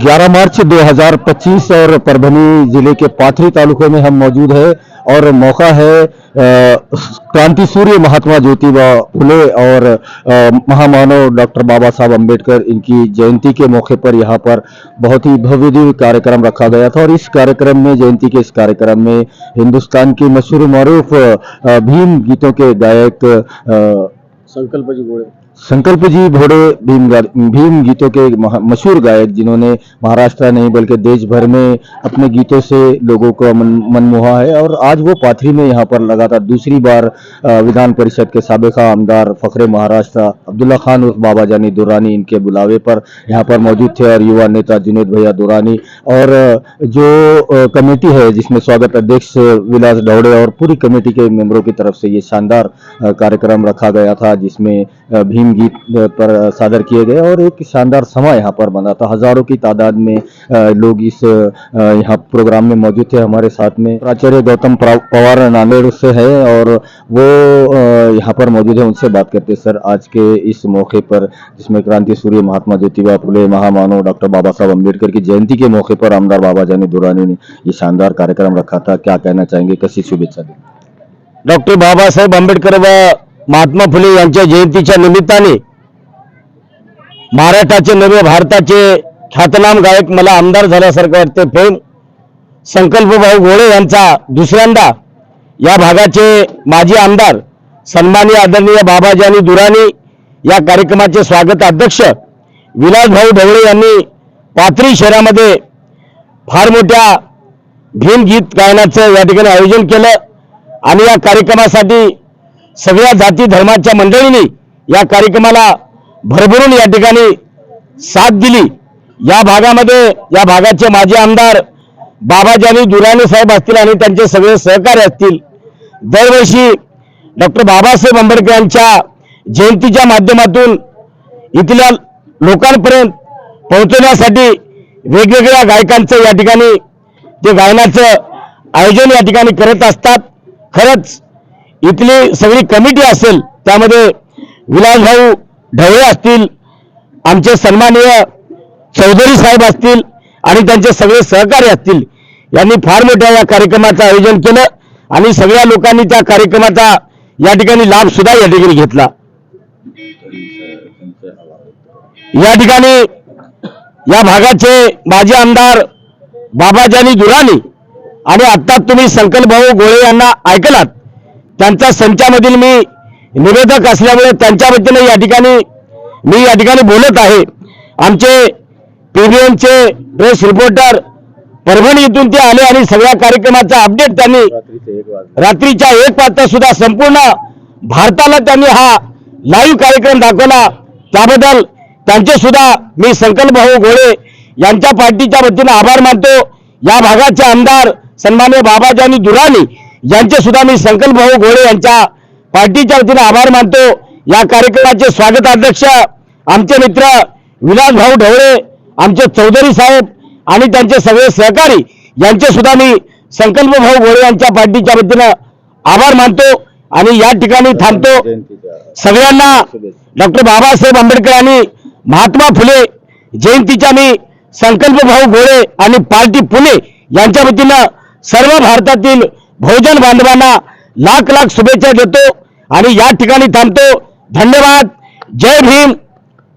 11 मार्च 2025 और परभनी ज़िले के पाथरी तालुके में हम मौजूद है और मौका है क्रांति सूर्य, महात्मा ज्योतिबा फुले और महामानव डॉक्टर बाबा साहब अंबेडकर इनकी जयंती के मौके पर यहाँ पर बहुत ही भव्य दिव्य कार्यक्रम रखा गया था और इस कार्यक्रम में, जयंती के इस कार्यक्रम में हिंदुस्तान की मशहूर मरूफ भीम गीतों के गायक संकल्प जी गोळे संकल्प जी भोड़े भीम भीम गीतों के मशहूर गायक जिन्होंने महाराष्ट्र नहीं बल्कि देश भर में अपने गीतों से लोगों को मन मनमोहा है और आज वो पाथरी में यहाँ पर लगातार दूसरी बार विधान परिषद के सबका आमदार फखरे महाराष्ट्र अब्दुल्ला खान उर्फ़ बाबा जानी दुरानी इनके बुलावे पर यहाँ पर मौजूद थे और युवा नेता जुनेद भैया दुरानी और जो कमेटी है जिसमें स्वागत अध्यक्ष विलास दौड़े और पूरी कमेटी के मेंबरों की तरफ़ से ये शानदार कार्यक्रम रखा गया था जिसमें अ, गीत पर सादर किए गए और एक शानदार समा यहाँ पर बना था। हज़ारों की तादाद में लोग इस यहाँ प्रोग्राम में मौजूद थे। हमारे साथ में प्राचार्य गौतम पवार नांदेड़ से है और वो यहाँ पर मौजूद है। उनसे बात करते सर, आज के इस मौके पर, जिसमें क्रांति सूर्य, महात्मा ज्योतिबा फुले, महामानव डॉक्टर बाबा साहब अंबेडकर की जयंती के मौके पर आमदार बाबा जानी दुरानी ने ये शानदार कार्यक्रम रखा था। क्या कहना चाहेंगे? कैसी शुभेच्छा दी? डॉक्टर बाबासाहेब आंबेडकर व महात्मा फुले यांच्या जयंतीच्या निमित्ताने महाराष्ट्राचे नवे भारताचे ख्यातनाम गायक मला आमदार झाल्यासारखं वाटते फेम संकल्पभाऊ गोळे यांचा दुसऱ्यांदा या भागाचे माजी आमदार सन्मानी आदरणीय बाबाजानी दुरानी या कार्यक्रमाचे स्वागत अध्यक्ष विलासभाऊ ढवळे यांनी पाथरी शहरामध्ये फार मोठ्या भीम गीत गायनाचं या ठिकाणी आयोजन केलं आणि या कार्यक्रमासाठी सगळ्या जाती धर्माच्या मंडळींनी या कार्यक्रमाला भरभरून या ठिकाणी साथ दिली. या भागामध्ये या भागाचे माजी आमदार बाबाजानी दुराणी साहेब असतील आणि त्यांचे सगळे सहकार्य असतील. दरवर्षी डॉक्टर बाबासाहेब आंबेडकर यांच्या जयंतीच्या माध्यमातून इथल्या लोकांपर्यंत पोहोचवण्यासाठी वेगवेगळ्या गायकांचं या ठिकाणी ते गायनाचं आयोजन या ठिकाणी करत असतात. खरंच इथली सगळी कमिटी असेल त्यामध्ये विलासभाऊ ढवळे असतील आमचे सन्माननीय चौधरी साहेब असतील आणि त्यांचे सगळे सहकारी असतील. यांनी फार मोठ्या या कार्यक्रमाचं आयोजन केलं आणि सगळ्या लोकांनी त्या कार्यक्रमाचा या ठिकाणी लाभ सुद्धा या ठिकाणी घेतला. या ठिकाणी या भागाचे माजी आमदार बाबाजानी दुरानी आणि आत्ता तुम्ही संकल्प भाऊ गोळे यांना ऐकलात. त्यांच्या संचामधील मी निवेदक असल्यामुळे त्यांच्या वतीने या ठिकाणी मी या ठिकाणी बोलत आहे. आमचे पीबीएनचे प्रेस रिपोर्टर परभणी इथून ते आले आणि सगळ्या कार्यक्रमाचा अपडेट त्यांनी रात्रीच्या एक वाजता सुद्धा संपूर्ण भारताला त्यांनी हा लाईव्ह कार्यक्रम दाखवला. त्याबद्दल त्यांचे सुद्धा मी संकल्प भाऊ गोळे यांच्या पार्टीच्या वतीनं आभार मानतो. या भागाचे आमदार सन्मान्य बाबाजानी दुरानी यांचे सुद्धा मी संकल्प भाऊ गोळे यांच्या पार्टीच्या वतीनं आभार मानतो. या कार्यक्रमाचे स्वागताध्यक्ष आमचे मित्र विलास भाऊ ढवळे आमचे चौधरी साहेब आणि त्यांचे सगळे सहकारी यांचे सुद्धा मी संकल्प भाऊ गोळे यांच्या पार्टीच्या वतीनं आभार मानतो आणि या ठिकाणी थांबतो. सगळ्यांना डॉक्टर बाबासाहेब आंबेडकर आणि महात्मा फुले जयंतीच्या मी संकल्प भाऊ गोळे आणि पार्टी पुणे यांच्या वतीनं सर्व भारतातील बहुजन बांधवांना लाख लाख शुभेच्छा देतो आणि या ठिकाणी थांबतो. धन्यवाद. जय भीम.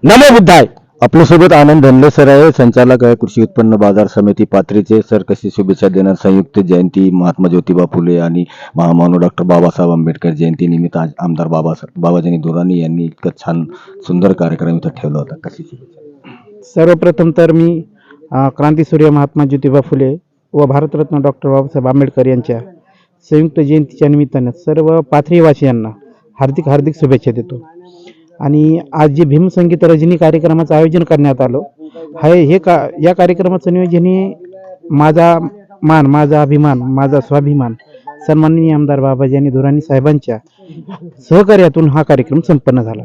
नमो बुद्धाय. आपल्यासोबत आनंद धनले सर आहे. संचालक आहे कृषी उत्पन्न बाजार समिती पाथरीचे सर कशी शुभेच्छा देणार? संयुक्त जयंती महात्मा ज्योतिबा फुले आणि महामानव डॉक्टर बाबासाहेब आंबेडकर जयंती निमित्त आज आमदार बाबासाहेब बाबाजानी दुरानी यांनी इतकं छान सुंदर कार्यक्रम इथं ठेवला होता. कशी शुभेच्छा? सर्वप्रथम तर मी क्रांतीसूर्य महात्मा ज्योतिबा फुले व भारतरत्न डॉक्टर बाबासाहेब आंबेडकर यांच्या संयुक्त जयंतीच्या निमित्तानं सर्व पाथरीवासियांना हार्दिक हार्दिक शुभेच्छा देतो. आणि आज जे भीमसंगीत रजनी कार्यक्रमाचं आयोजन करण्यात आलं हाय हे का या कार्यक्रमाचं नियोजन हे माझा मान माझा अभिमान माझा स्वाभिमान सन्माननीय आमदार बाबाजी आणि धुराणी साहेबांच्या सहकार्यातून हा कार्यक्रम संपन्न झाला.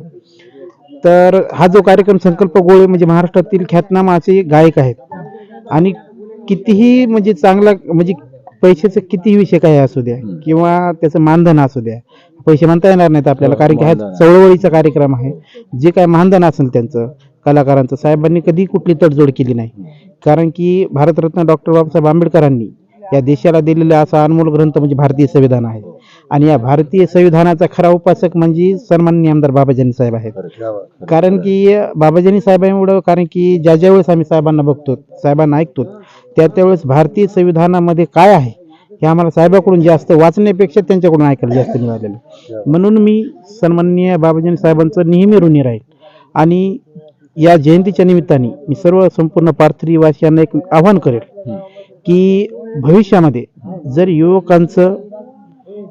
तर हा जो कार्यक्रम संकल्प गोळे म्हणजे महाराष्ट्रातील ख्यातनाम असे गायक आहेत आणि कितीही म्हणजे चांगला म्हणजे पैशाचं कितीही विषय काय असू द्या किंवा त्याचं मानधन असू द्या. पैसे म्हणता येणार नाहीत आपल्याला कारण की हा. चळवळीचा कार्यक्रम आहे. जे काय मानधन असेल त्यांचं कलाकारांचं साहेबांनी कधी कुठली तडजोड केली नाही. कारण की भारतरत्न डॉक्टर बाबासाहेब आंबेडकरांनी या देशाला दिलेला असा अनमोल ग्रंथ म्हणजे भारतीय संविधान आहे. आणि या भारतीय संविधानाचा खरा उपासक म्हणजे सन्माननीय आमदार बाबाजानी साहेब आहेत. कारण की बाबाजानी साहेबांमुळं कारण की ज्या ज्या वेळेस आम्ही साहेबांना बघतो साहेबांना ऐकतो त्या त्यावेळेस भारतीय संविधानामध्ये काय आहे हे आम्हाला साहेबाकडून जास्त वाचण्यापेक्षा त्यांच्याकडून ऐकायला जास्त मिळालेलं म्हणून मी सन्माननीय बाबाजानी साहेबांचं नेहमी ऋणी राहील. आणि या जयंतीच्या निमित्ताने मी सर्व संपूर्ण पार्थरीवासियांना एक आव्हान करेल. की भविष्यामध्ये जर युवकांचं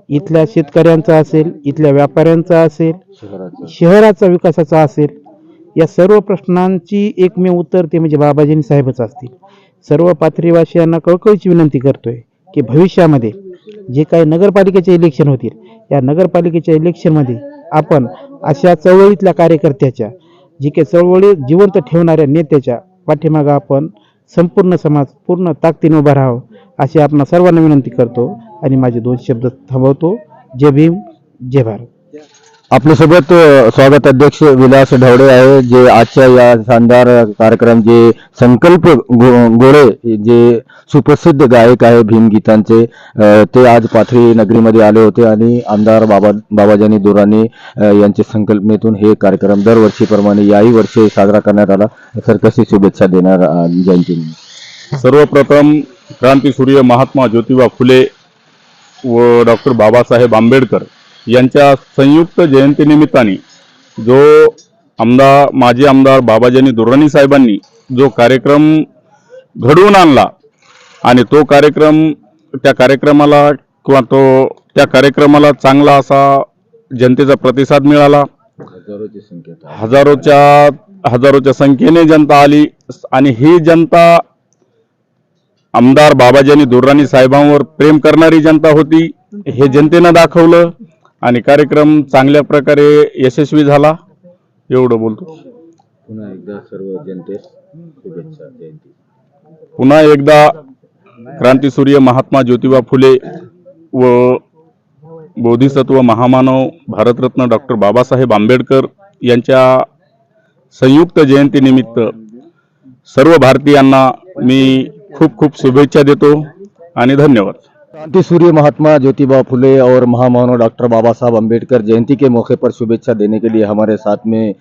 इथल्या शेतकऱ्यांचं असेल इथल्या व्यापाऱ्यांचं असेल शहराचा. विकासाचा असेल या सर्व प्रश्नांची एकमेव उत्तर ते म्हणजे बाबाजींनी साहेबच असतील. सर्व पाथरीवासियांना कळकळीची विनंती करतोय की भविष्यामध्ये जे काही नगरपालिकेचे इलेक्शन होतील या नगरपालिकेच्या इलेक्शनमध्ये आपण अशा चळवळीतल्या कार्यकर्त्याच्या जे काही चळवळी जिवंत ठेवणाऱ्या नेत्याच्या पाठीमागं आपण संपूर्ण समाज पूर्ण ताकदीने उभा राहावं अशी आपण सर्वांना विनंती करतो आणि माझे दोन शब्द थांबवतो. जय भीम जय भारत. आपल्यासोबत स्वागत अध्यक्ष विलास ढवडे आहे जे आजच्या या शानदार कार्यक्रम जे संकल्प गो- गोळे जे सुप्रसिद्ध गायक आहे भीमगीतांचे ते आज पाथरी नगरीमध्ये आले होते आणि आमदार बाबा बाबाजानी दुराणी यांचे यांच्या संकल्पनेतून हे कार्यक्रम दरवर्षीप्रमाणे याही वर्षी साजरा करण्यात आला. सरकसी कशी शुभेच्छा देणार अ, जयंती. सर्वप्रथम क्रांतीसूर्य महात्मा ज्योतिबा फुले व डॉक्टर बाबासाहेब आंबेडकर यांच्या संयुक्त जयंतीनिमित्ताने जो आमदार माजी आमदार बाबाजानी दुर्राणी साहेबांनी जो कार्यक्रम घडवून आणला आणि तो कार्यक्रम त्या कार्यक्रमाला किंवा तो त्या कार्यक्रमाला चांगला असा जनतेचा प्रतिसाद मिळाला. हजारोच्या हजारोच्या संख्येने जनता आली आणि ही जनता आमदार बाबाजानी दुर्राणी साहेबांवर प्रेम करणारी जनता होती. हे जनतेनं दाखवलं. आणि कार्यक्रम चांगल्या प्रकारे यशस्वी झाला एवढं बोलतो. पुन्हा एकदा सर्व जनतेस शुभेच्छा जयंती पुन्हा एकदा क्रांतीसूर्य महात्मा ज्योतिबा फुले व बोधिसत्व महामानव भारतरत्न डॉक्टर बाबासाहेब आंबेडकर यांच्या संयुक्त जयंतीनिमित्त सर्व भारतीयांना मी खूप खूप शुभेच्छा देतो आणि धन्यवाद. क्रांति सूर्य महात्मा ज्योतिबा फुले और महामानव डॉक्टर बाबा साहब अंबेडकर जयंती के मौके पर शुभेच्छा देने के लिए हमारे साथ में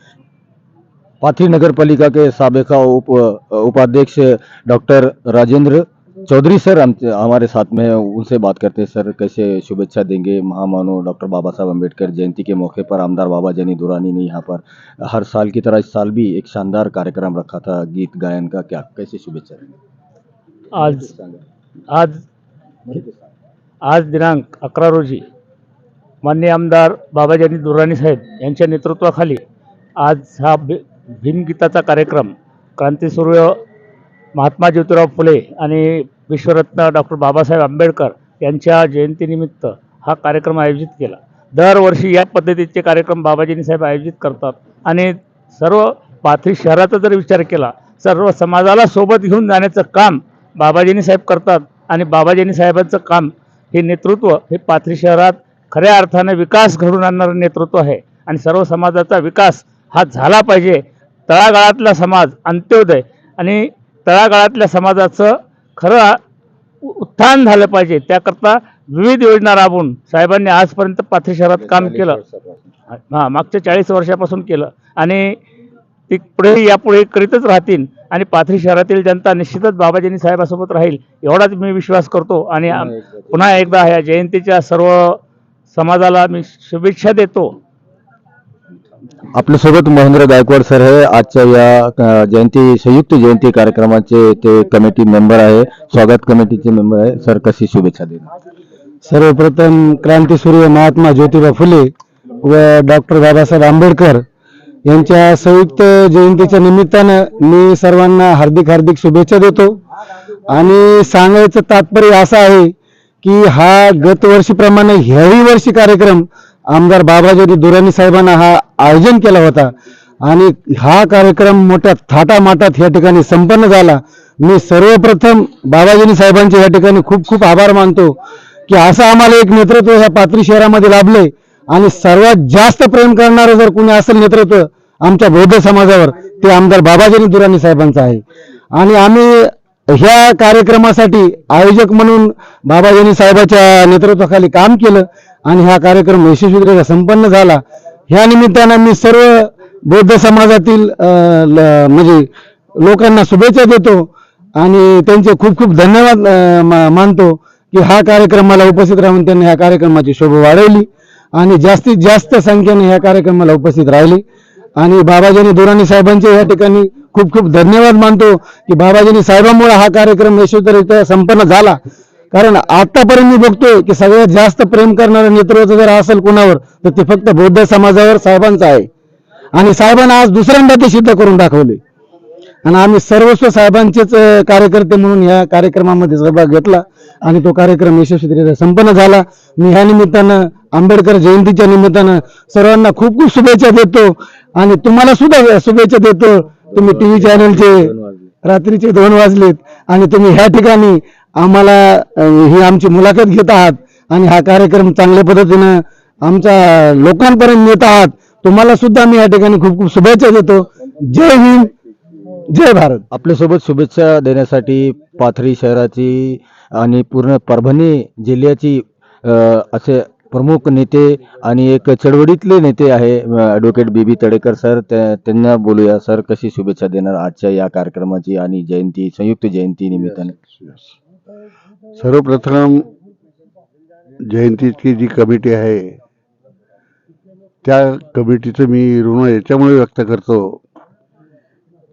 पाथरी नगर पालिका के सबका उप उपाध्यक्ष डॉक्टर राजेंद्र चौधरी सर हम हमारे साथ में उनसे बात करते हैं। सर कैसे शुभेच्छा देंगे महामानव डॉक्टर बाबा साहब अंबेडकर जयंती के मौके पर? आमदार बाबा जनी दुरानी ने यहाँ पर हर साल की तरह इस साल भी एक शानदार कार्यक्रम रखा था गीत गायन का। क्या कैसे शुभेच्छा देंगे? आज आज आज दिनांक अकरा रोजी मान्य आमदार बाबाजानी दुर्राणी साहेब यांच्या नेतृत्वाखाली आज हा भि भीमगीताचा कार्यक्रम क्रांतीसूर्य महात्मा ज्योतिराव फुले आणि विश्वरत्न डॉक्टर बाबासाहेब आंबेडकर यांच्या जयंतीनिमित्त हा कार्यक्रम आयोजित केला. दरवर्षी या पद्धतीचे कार्यक्रम बाबाजीनी साहेब आयोजित करतात आणि सर्व पाथरी शहराचा जर विचार केला सर्व समाजाला सोबत घेऊन जाण्याचं काम बाबाजीनी साहेब करतात आणि बाबाजीनी साहेबांचं काम हे नेतृत्व हे पाथरी शहरात खऱ्या अर्थाने विकास घडून आणणारं नेतृत्व आहे. आणि सर्व समाजाचा विकास हा झाला पाहिजे. तळागाळातला समाज अंत्योदय आणि तळागाळातल्या समाजाचं खरं उत्थान झालं पाहिजे. त्याकरता विविध योजना राबवून साहेबांनी आजपर्यंत पाथरी शहरात काम केलं. हां मागच्या चाळीस वर्षापासून केलं. आणि ती पुढे यापुढे करीतच राहतील. आणि पाथरी शहरातील जनता निश्चितच बाबाजींनी साहेबासोबत राहील एवढाच मी विश्वास करतो. आणि पुन्हा एकदा ह्या जयंतीच्या सर्व समाजाला मी शुभेच्छा देतो. आपल्यासोबत महेंद्र गायकवाड सर आहे आजच्या या जयंती संयुक्त जयंती कार्यक्रमाचे ते कमिटी मेंबर आहे. स्वागत कमिटीचे मेंबर आहे. सर कशी शुभेच्छा देणार? सर्वप्रथम क्रांतीसूर्य महात्मा ज्योतिबा फुले व डॉक्टर बाबासाहेब आंबेडकर यांच्या संयुक्त जयंतीच्या निमित्तानं मी सर्वांना हार्दिक हार्दिक शुभेच्छा देतो. आणि सांगायचं तात्पर्य असं आहे की हा गत वर्षीप्रमाणे ह्याही वर्षी कार्यक्रम आमदार बाबाजी दुराणी साहेबांना हा आयोजन केला होता. आणि हा कार्यक्रम मोठ्या थाटामाटात या ठिकाणी संपन्न झाला. मी सर्वप्रथम बाबाजीनी साहेबांचे या ठिकाणी खूप खूप आभार मानतो की असं आम्हाला एक नेतृत्व ह्या पात्री शहरामध्ये लाभले आणि सर्वात जास्त प्रेम करणारं जर कोणी असेल नेतृत्व आमच्या बौद्ध समाजावर ते आमदार बाबाजी दुराणी साहेबांचं आहे. आणि आम्ही ह्या कार्यक्रमासाठी आयोजक म्हणून बाबाजी साहेबाच्या नेतृत्वाखाली काम केलं आणि हा कार्यक्रम यशस्वीरित्या संपन्न झाला. ह्या निमित्तानं मी सर्व बौद्ध समाजातील ल- म्हणजे लोकांना शुभेच्छा देतो आणि त्यांचे खूप खूप धन्यवाद मा- मानतो की हा कार्यक्रमाला उपस्थित राहून त्यांनी ह्या कार्यक्रमाची शोभा वाढवली. आणि जास्तीत जास्त संख्येने या कार्यक्रमाला उपस्थित राहिली. आणि बाबाजीनी दुराणी साहेबांचे या ठिकाणी खूप खूप धन्यवाद मानतो की बाबाजीनी साहेबांमुळे हा कार्यक्रम यशस्वीरित्या संपन्न झाला. कारण आतापर्यंत मी बघतोय की सगळ्यात जास्त प्रेम करणारं नेतृत्व जर असेल कोणावर तर ते फक्त बौद्ध समाजावर साहेबांचं आहे. आणि साहेबांना आज दुसऱ्यांदा ते सिद्ध करून दाखवले. आणि आम्ही सर्वस्व साहेबांचेच कार्यकर्ते म्हणून या कार्यक्रमामध्ये सहभाग घेतला आणि तो कार्यक्रम यशस्वीरित्या संपन्न झाला. मी ह्या निमित्तानं आंबेडकर जयंतीच्या निमित्तानं सर्वांना खूप खूप शुभेच्छा देतो आणि तुम्हाला सुद्धा शुभेच्छा देतो. तुम्ही टीव्ही चॅनलचे रात्रीचे दोन वाजलेत आणि तुम्ही ह्या ठिकाणी आम्हाला ही आमची मुलाखत घेत आहात आणि हा कार्यक्रम चांगल्या पद्धतीनं आमच्या लोकांपर्यंत नेत आहात. तुम्हाला सुद्धा मी या ठिकाणी खूप खूप शुभेच्छा देतो. जय हिंद. जय भारत. आपल्यासोबत शुभेच्छा देण्यासाठी पाथरी शहराची आणि पूर्ण परभणी जिल्ह्याची असे प्रमुख नेते आणि एक चळवळीतले नेते आहे ॲडव्होकेट बी बी तडेकर सर. त्या- त्यांना बोलूया. सर कशी शुभेच्छा देणार आजच्या या कार्यक्रमाची आणि जयंती संयुक्त जयंती निमित्ताने? सर्वप्रथम जयंतीची जी कमिटी आहे त्या कमिटीचं मी ऋण याच्यामुळे व्यक्त करतो.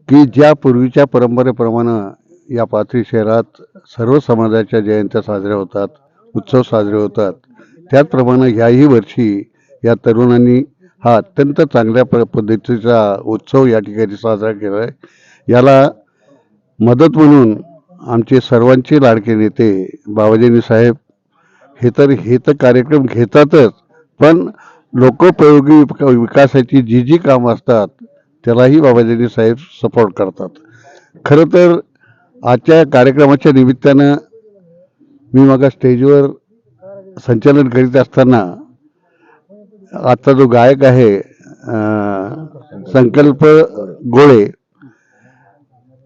की ज्या पूर्वीच्या परंपरेप्रमाणे या पाथरी शहरात सर्व समाजाच्या जयंत्या साजऱ्या होतात उत्सव साजरे होतात. त्याचप्रमाणे ह्याही वर्षी या तरुणांनी हा अत्यंत चांगल्या प पद्धतीचा उत्सव या ठिकाणी साजरा केला आहे. याला मदत म्हणून आमचे सर्वांचे लाडके नेते बाबाजीनी साहेब हे तर हे तर कार्यक्रम घेतातच पण लोकोपयोगी विकासाची जी जी कामं असतात त्यालाही बाबाजी साहेब सपोर्ट करतात. खरं तर आजच्या या कार्यक्रमाच्या निमित्तानं मी मागा स्टेजवर संचालन करीत असताना आजचा जो गायक आहे संकल्प गोळे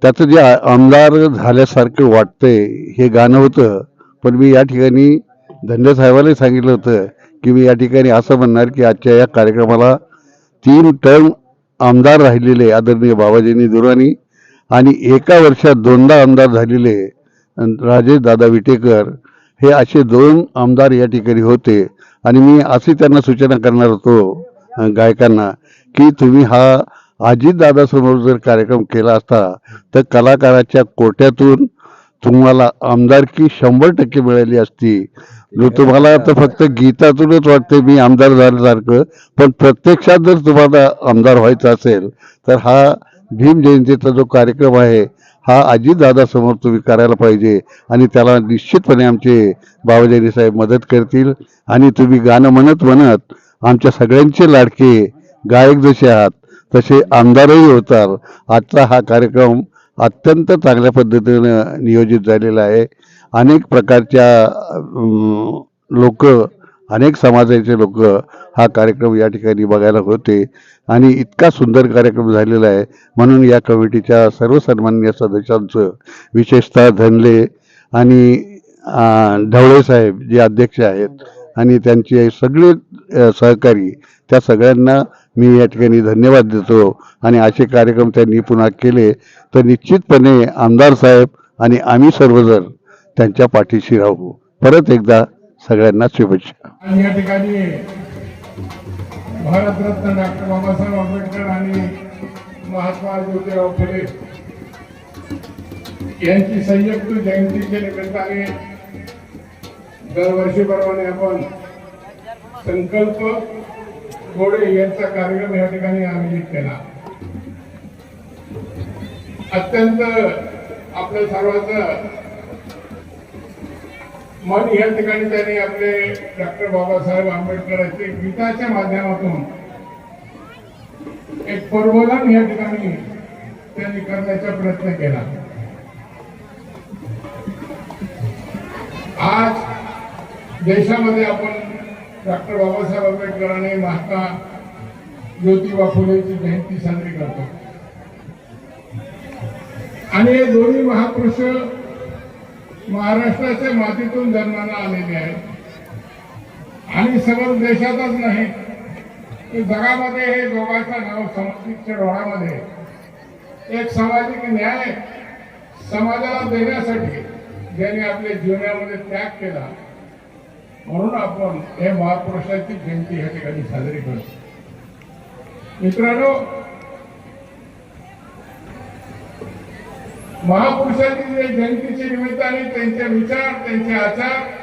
त्याचं जे आमदार झाल्यासारखं वाटतंय हे गाणं होतं. पण मी या ठिकाणी धंदे सांगितलं होतं की मी या ठिकाणी असं म्हणणार की आजच्या या कार्यक्रमाला तीन टर्म आमदार राहिलेले आदरणीय बाबाजींनी दुराणी आणि एका वर्षात दोनदा आमदार झालेले राजेश दादा विटेकर हे असे दोन आमदार या ठिकाणी होते. आणि मी अशी त्यांना सूचना करणार होतो गायकांना की तुम्ही हा अजितदादासमोर जर कार्यक्रम केला असता तर कलाकाराच्या कोट्यातून तुम्हाला आमदारकी शंभर टक्के मिळाली असती. जो तुम्हाला आता फक्त गीतातूनच वाटते मी आमदार झाल्यासारखं. पण प्रत्यक्षात जर तुम्हाला आमदार व्हायचं असेल तर हा भीम जयंतीचा जो कार्यक्रम आहे हा अजितदादासमोर तुम्ही करायला पाहिजे. आणि त्याला निश्चितपणे आमचे बाबाजानी साहेब मदत करतील. आणि तुम्ही गाणं म्हणत म्हणत आमच्या सगळ्यांचे लाडके गायक जसे आहात तसे आमदारही होतात. आजचा हा कार्यक्रम अत्यंत चांगल्या पद्धतीनं नियोजित झालेलं आहे. अनेक प्रकारच्या लोक अनेक समाजाचे लोक हा कार्यक्रम या ठिकाणी बघायला होते. आणि इतका सुंदर कार्यक्रम झालेला आहे. म्हणून या कमिटीच्या सर्व सन्मान्य सदस्यांचं विशेषतः धनले आणि ढवळे साहेब जे अध्यक्ष आहेत आणि त्यांचे सगळे सहकारी त्या सगळ्यांना मी या ठिकाणी धन्यवाद देतो. आणि असे कार्यक्रम त्यांनी पुन्हा केले तर निश्चितपणे आमदार साहेब आणि आम्ही सर्वजण त्यांच्या पाठीशी राहू. परत एकदा सगळ्यांना शुभेच्छा. या ठिकाणी भारतरत्न डॉक्टर बाबासाहेब आंबेडकर आणि महात्मा ज्योतिराव फुले यांची संयुक्त जयंतीच्या निमित्ताने दरवर्षीप्रमाणे आपण संकल्प गोडे यांचा कार्यक्रम या ठिकाणी आयोजित केला. अत्यंत आपल्या सर्वांचं मन या ठिकाणी त्यांनी आपले डॉक्टर बाबासाहेब आंबेडकरांचे गीताच्या माध्यमातून एक प्रबोधन या ठिकाणी त्यांनी करण्याचा प्रयत्न केला. आज देशामध्ये आपण डॉक्टर बाबासाहेब आंबेडकरांनी महात्मा ज्योतिबा फुलेची जयंती साजरी करतो. आणि हे दोन्ही महापुरुष महाराष्ट्राच्या मातीतून जन्माला आलेले आहेत. आणि सगळं देशातच नाही तर जगामध्ये हे दोघांचं नाव समाजिकच्या डोळ्यामध्ये एक सामाजिक न्याय समाजाला देण्यासाठी ज्यांनी आपल्या जीवनामध्ये त्याग केला. म्हणून आपण हे महापुरुषाची जयंती या ठिकाणी साजरी करतो. मित्रांनो महापुरुषांची जे जयंतीच्या निमित्ताने त्यांचे विचार त्यांचे आचार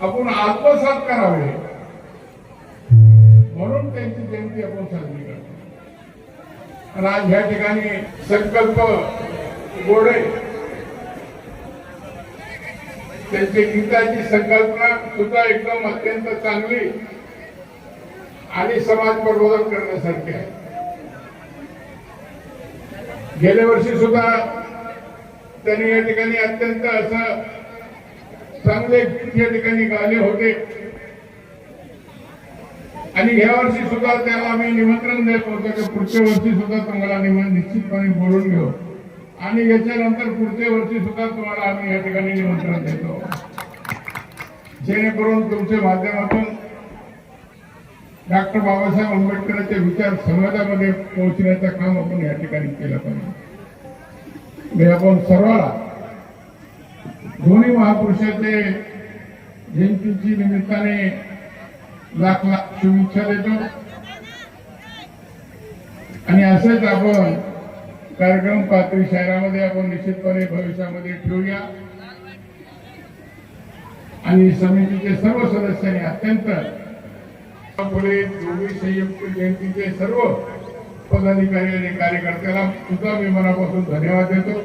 आपण आत्मसात करावे. म्हणून त्यांची जयंती आपण साजरी करतो. आणि आज ह्या ठिकाणी संकल्प गोडे त्यांची गीताची संकल्पना सुद्धा एकदम अत्यंत चांगली आणि समाज प्रबोधन करण्यासारखी आहे. गेल्या वर्षी सुद्धा त्यांनी या ठिकाणी अत्यंत असं चांगले गीत या ठिकाणी गाले होते. आणि या वर्षी सुद्धा त्याला आम्ही निमंत्रण देत होतो की पुढच्या वर्षी सुद्धा तुम्हाला निमंत्रण निश्चितपणे बोलून घेऊ. आणि याच्यानंतर पुढच्या वर्षी सुद्धा तुम्हाला आम्ही या ठिकाणी निमंत्रण देतो. जेणेकरून तुमच्या माध्यमातून डॉक्टर बाबासाहेब आंबेडकरांचे विचार समाजामध्ये पोहोचण्याचं काम आपण या ठिकाणी केलं पाहिजे. मी आपण सर्वांना दोन्ही महापुरुषाचे जयंतीची निमित्ताने लाख लाख शुभेच्छा देतो. आणि असेच आपण कार्यक्रम पातळी शहरामध्ये आपण निश्चितपणे भविष्यामध्ये ठेवूया. आणि समितीचे सर्व सदस्यांनी अत्यंत फुले दोन्ही संयुक्त जयंतीचे सर्व पदाधिकारी आणि कार्यकर्त्याला सुद्धा मी मनापासून धन्यवाद देतो.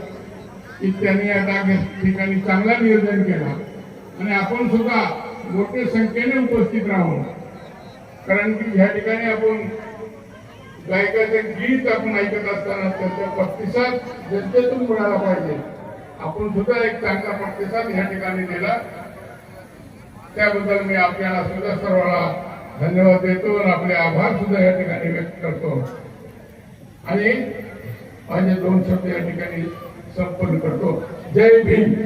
की त्यांनी आता ठिकाणी चांगला नियोजन केला. आणि आपण सुद्धा मोठ्या संख्येने उपस्थित राहू कारण की ह्या ठिकाणी आपण गायकाचे गीत आपण ऐकत असताना त्याचा प्रतिसाद जनतेतून मिळाला पाहिजे. आपण सुद्धा एक चांगला प्रतिसाद या ठिकाणी दिला. त्याबद्दल मी आपल्याला सुद्धा सर्वांना धन्यवाद देतो आणि आपले आभार सुद्धा या ठिकाणी व्यक्त करतो. आणि माझे दोन शब्द या ठिकाणी संपन्न करतो. जय भीम.